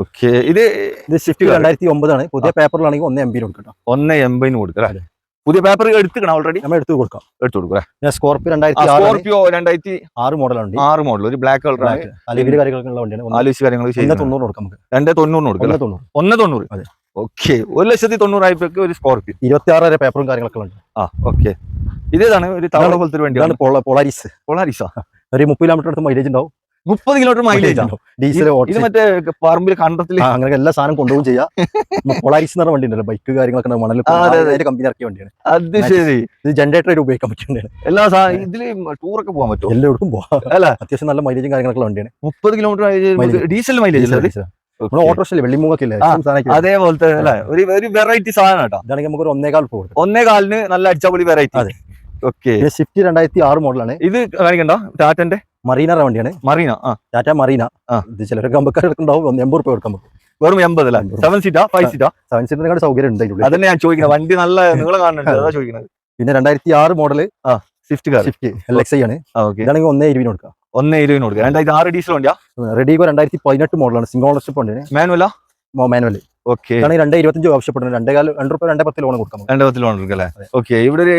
Speaker 2: ഓക്കെ. ഇത്
Speaker 1: ഇത് സ്വിഫ്റ്റ് രണ്ടായിരത്തി ഒമ്പതാണ് പുതിയ പേപ്പറിലാണെങ്കിൽ ഒന്ന് എം ബിന് കൊടുക്കാം
Speaker 2: ഒന്ന് എൺപതിന് കൊടുക്കാം അല്ലേ? പുതിയ പേപ്പർ എടുത്തുക്കണം ഓൾറെഡി
Speaker 1: നമ്മൾ എടുത്തു കൊടുക്കാം.
Speaker 2: എടുത്തു കൊടുക്കാം
Speaker 1: ഞാൻ സ്കോർപ്പിയോ രണ്ടായിരത്തി
Speaker 2: സ്കോർപ്പിയോ രണ്ടായിരത്തി
Speaker 1: ആറ് ഉണ്ട്
Speaker 2: ആറ് മോഡൽ ഒരു ബ്ലാക്ക് കളർ
Speaker 1: അല്ലെങ്കിൽ കാര്യങ്ങളൊക്കെ വണ്ടിയാണ്.
Speaker 2: ആലിസ് കാര്യങ്ങൾ
Speaker 1: തൊണ്ണൂറ് കൊടുക്കാം നമുക്ക്.
Speaker 2: രണ്ടേ തൊണ്ണൂറിന് കൊടുക്കാം?
Speaker 1: തൊണ്ണൂറ്.
Speaker 2: ഒന്ന് തൊണ്ണൂറ്.
Speaker 1: അതെ.
Speaker 2: ഓക്കെ ഒരു ലക്ഷത്തി തൊണ്ണൂറായിരക്ക് ഒരു സ്കോർപ്പിയോ
Speaker 1: ഇരുപത്തി ആറ് വരെ പേപ്പറും കാര്യങ്ങളൊക്കെ ഉണ്ട്.
Speaker 2: ആ ഓക്കെ ഇതേതാണ് ഒരു തവള പോലത്തെ ഒരു വണ്ടിയാണ്.
Speaker 1: പോളാരിസ്
Speaker 2: പോളാരിസാ
Speaker 1: ഒരു മുപ്പത് കിലോമീറ്റർ അടുത്ത് മൈലേജ് ഉണ്ടാവും.
Speaker 2: മുപ്പത് കിലോമീറ്റർ മൈലേജ് ആണ്?
Speaker 1: ഡീസൽ
Speaker 2: ഇത് മറ്റേ പറമ്പിൽ
Speaker 1: കണ്ടത്തിൽ അങ്ങനെ എല്ലാ സാധനം കൊണ്ടുപോകും ചെയ്യാം. പൊളാരിസ് എന്ന് പറഞ്ഞ വണ്ടി ഉണ്ടല്ലോ ബൈക്ക് കാര്യങ്ങളൊക്കെ മണൽ. കമ്പനി ഇറക്കിയ വണ്ടിയാണ്.
Speaker 2: അത് ശരി.
Speaker 1: ഇത് ജനറേറ്റർ ആയിട്ട് ഉപയോഗിക്കാൻ പറ്റുന്നതാണ്.
Speaker 2: എല്ലാ ഇതിൽ ടൂറൊക്കെ പോകാൻ പറ്റും
Speaker 1: എല്ലാവർക്കും പോവാം.
Speaker 2: അല്ല.
Speaker 1: അത്യാവശ്യം നല്ല മൈലേജും കാര്യങ്ങളൊക്കെ വണ്ടിയാണ്.
Speaker 2: മുപ്പത് കിലോമീറ്റർ. Diesel mileage.
Speaker 1: ഓട്ടോറിക്ഷ വെള്ളിമൂങ്ങൊക്കെ
Speaker 2: അതേപോലത്തെ അല്ലേ? ഒരു ഒരു വെറൈറ്റി സാധനം കേട്ടോ.
Speaker 1: ഇതാണെങ്കിൽ നമുക്ക് ഒരു ഒന്നേകാൽ പോകും
Speaker 2: ഒന്നേ കാലിന് നല്ല അടിച്ചപൊളി വെറൈറ്റി
Speaker 1: അതെ.
Speaker 2: ഓക്കെ
Speaker 1: സ്വിഫ്റ്റ് രണ്ടായിരത്തി ആറ് മോഡലാണ്
Speaker 2: ഇത് കാണിക്കണ്ടോ ടാറ്റന്റെ
Speaker 1: മറീനറ വണ്ടിയാണ്.
Speaker 2: മറീന ആ.
Speaker 1: ടാറ്റ മറീന
Speaker 2: ആ.
Speaker 1: ഇത് ചിലരൊക്കെ ഒന്ന് എൺപത് രൂപ കൊടുക്കാൻ പറ്റും
Speaker 2: വെറും എൺപത് അല്ലേ. സെവൻ സീറ്റാ ഫൈവ് സീറ്റാ
Speaker 1: സെവൻ സീറ്ററിനെക്കാട് സൗകര്യം ഉണ്ട്.
Speaker 2: അതന്നെ ഞാൻ ചോദിക്കുന്നത്. വണ്ടി നല്ല നിങ്ങൾ കാണുന്നുണ്ട്. അതാ ചോദിക്കുന്നത്.
Speaker 1: പിന്നെ രണ്ടായിരത്തി ആറ് model
Speaker 2: Swift car
Speaker 1: Swift L X I ആണ്.
Speaker 2: ആ
Speaker 1: ഇതാണെങ്കിൽ ഒന്നേ ഇരുപതിന് കൊടുക്കാം.
Speaker 2: ഒന്നേ ഇരുപതിന് കൊടുക്കുക രണ്ടായിരത്തി ആറ് ഡീസൽ വണ്ടിയാ?
Speaker 1: റെഡിഗോ രണ്ടായിരത്തി പതിനെട്ട് മോഡലാണ് സിംഗിൾ ഓണർഷിപ്പ് വണ്ടിയാണ്.
Speaker 2: മാനുവലാ
Speaker 1: മാനുവൽ
Speaker 2: ഓക്കെ
Speaker 1: ഇതാണെങ്കിൽ രണ്ടേ ഇരുപത്തഞ്ച് ആവശ്യപ്പെടുന്നത്. രണ്ടേ കാൽ രണ്ട് റുപ്യ രണ്ടേ പത്ത് ലോൺ കൊടുക്കാം
Speaker 2: അല്ലേ ഓക്കെ ഇവിടെ ഒരു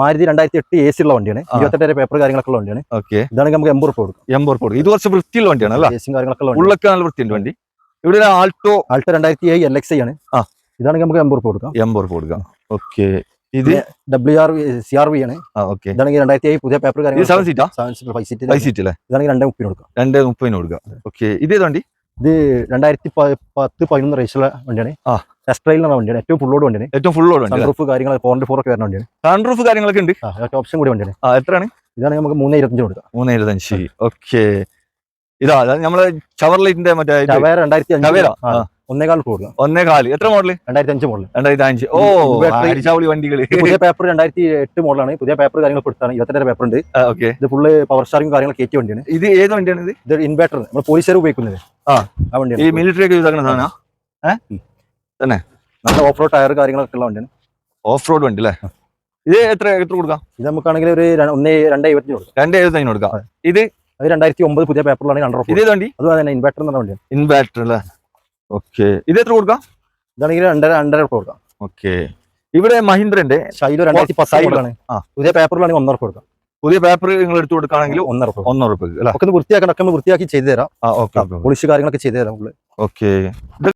Speaker 1: മാരുതി രണ്ടായിരത്തി എട്ട് എ സി ഉള്ള വണ്ടിയാണ്.
Speaker 2: ആ.
Speaker 1: ഇരുപത്തെട്ട് പേപ്പർ കാര്യങ്ങളൊക്കെ ഉള്ള വണ്ടിയാണ്.
Speaker 2: ഓക്കെ
Speaker 1: ഇതാണെങ്കിൽ നമുക്ക് എൺപത് രൂപ കൊടുക്കാം.
Speaker 2: എൺപത് കൊടുക്കും. ഇത് കുറച്ച് വൃത്തിയുള്ള വണ്ടിയാണ് അല്ല?
Speaker 1: എ സിയും കാര്യങ്ങളൊക്കെ
Speaker 2: ഉള്ളൊക്കെ നല്ല വൃത്തിയുണ്ട് വണ്ടി. ഇവിടെ ഒരു ആൾട്ടോ
Speaker 1: ആൾട്ടോ രണ്ടായിരത്തി ഏഴ് എൽ എക്സ് ആണ്.
Speaker 2: ആ.
Speaker 1: ഇതാണെങ്കിൽ നമുക്ക് എൺപത് രൂപ കൊടുക്കാം.
Speaker 2: എൺപത് കൊടുക്കാം. ഓക്കെ ഇത്?
Speaker 1: W R C R V ആണ്.
Speaker 2: ആ
Speaker 1: ഇതാണെങ്കിൽ രണ്ടായിരത്തി ഏഴ് പുതിയ പേപ്പർ കാര്യങ്ങൾ
Speaker 2: seven സീറ്റാ
Speaker 1: five seat
Speaker 2: five seat അല്ലേ
Speaker 1: ഇതാണെങ്കിൽ രണ്ടേ കൊടുക്കാം.
Speaker 2: മുപ്പതിന് ഓക്കെ ഇത് വണ്ടി?
Speaker 1: ഇത് രണ്ടായിരത്തി പത്ത് പതിനൊന്ന് റേസുള്ള വണ്ടിയാണ്.
Speaker 2: ആ.
Speaker 1: ടെസ്റ്റ് ട്രയൽ എന്ന വണ്ടിയാണ്. ഏറ്റവും ഫുൾ ലോഡ് വണ്ടിയാണ്.
Speaker 2: ഏറ്റവും ഫുൾ ലോഡ് വണ്ടി
Speaker 1: സൺറൂഫ് കാര്യങ്ങൾ ഫോറിന്റെ ഫോർ ഒക്കെ വരുന്ന വണ്ടിയാണ്.
Speaker 2: സൺറൂഫ് കാര്യങ്ങളൊക്കെ ഉണ്ട്?
Speaker 1: ആ ഒറ്റ ഓപ്ഷൻ കൂടി വണ്ടിയാണ്.
Speaker 2: ആ എത്രയാണ്?
Speaker 1: ഇതാണ് നമുക്ക് മൂന്ന് ഇരുപത്തഞ്ച് കൊടുക്കാം
Speaker 2: മൂന്ന് ഇരുപത്തഞ്ച്. ഓക്കെ ഇതാ നമ്മൾ ചവർലൈറ്റിന്റെ മറ്റേ
Speaker 1: രണ്ടായിരത്തി
Speaker 2: അഞ്ഞൂറ്.
Speaker 1: അഞ്ച്. ഒന്നേകാൽ കൂടുതൽ
Speaker 2: ഒന്നേ കാലി എത്ര മോഡൽ
Speaker 1: രണ്ടായിരത്തി അഞ്ച് മോഡൽ
Speaker 2: രണ്ടായിരത്തി അഞ്ച് ഓ അടിച്ചാവളി വണ്ടികൾ.
Speaker 1: പുതിയ പേപ്പർ രണ്ടായിരത്തി എട്ട് മോഡലാണ് പുതിയ പേപ്പർ കാര്യങ്ങൾ കൊടുത്താണ്. ഇരുപത്തെട്ട് പേപ്പർ ഉണ്ട്.
Speaker 2: ഓക്കെ
Speaker 1: ഇത് ഫുള്ള് പവർ സ്റ്റാറിംഗ് കാര്യങ്ങൾ കയറ്റിയ വണ്ടിയാണ്.
Speaker 2: ഇത് ഏത് വണ്ടിയാണ് ഇത്?
Speaker 1: ഇത് ഇൻവേർട്ടർ നമ്മൾ പോലീസുകാർ ഉപയോഗിക്കുന്നത്.
Speaker 2: ആ.
Speaker 1: ആ
Speaker 2: ഈ
Speaker 1: വണ്ടിയാണ്
Speaker 2: മിലിറ്ററി ഒക്കെ യൂസ് ആക്കുന്ന സാധനം
Speaker 1: നല്ല ഓഫ് റോഡ് ടയർ കാര്യങ്ങളൊക്കെ ഉള്ള വണ്ടിയാണ്.
Speaker 2: ഓഫ് റോഡ് വണ്ടി അല്ലേ? ഇത് എത്ര എത്ര കൊടുക്കാം?
Speaker 1: ഇത് നമുക്കാണെങ്കിൽ ഒരു ഒന്നേ രണ്ടേ ഇരുപത്തഞ്ച് കൊടുക്കാം.
Speaker 2: രണ്ട് എഴുപത്തഞ്ചിന് കൊടുക്കാം. ഇത്?
Speaker 1: അത് രണ്ടായിരത്തി ഒമ്പത് പുതിയ പേപ്പറിലാണ് അണ്ടർ
Speaker 2: ഇത് വണ്ടി?
Speaker 1: അതുപോലെ തന്നെ ഇൻവേർട്ടർ എന്നുള്ള വണ്ടിയാണ്.
Speaker 2: ഇൻവേർട്ടർ അല്ലേ? ഓക്കെ ഇത് എത്ര കൊടുക്കാം?
Speaker 1: ഇതാണെങ്കിൽ രണ്ടര രണ്ടര കൊടുക്കാം.
Speaker 2: ഓക്കെ ഇവിടെ മഹീന്ദ്രന്റെ
Speaker 1: ഷൈലോ രണ്ടായിരത്തി. പുതിയ പേപ്പറിലാണെങ്കിൽ ഒന്നര കൊടുക്കാം.
Speaker 2: പുതിയ പേപ്പർ നിങ്ങൾ എടുത്തു കൊടുക്കുകയാണെങ്കിൽ
Speaker 1: ഒന്നര
Speaker 2: ഒന്നര റുപ്യ
Speaker 1: വൃത്തിയാക്കണം ഒക്കെ വൃത്തിയാക്കി ചെയ്തു തരാം പോളിഷ് കാര്യങ്ങളൊക്കെ ചെയ്തു തരാം
Speaker 2: ഓക്കെ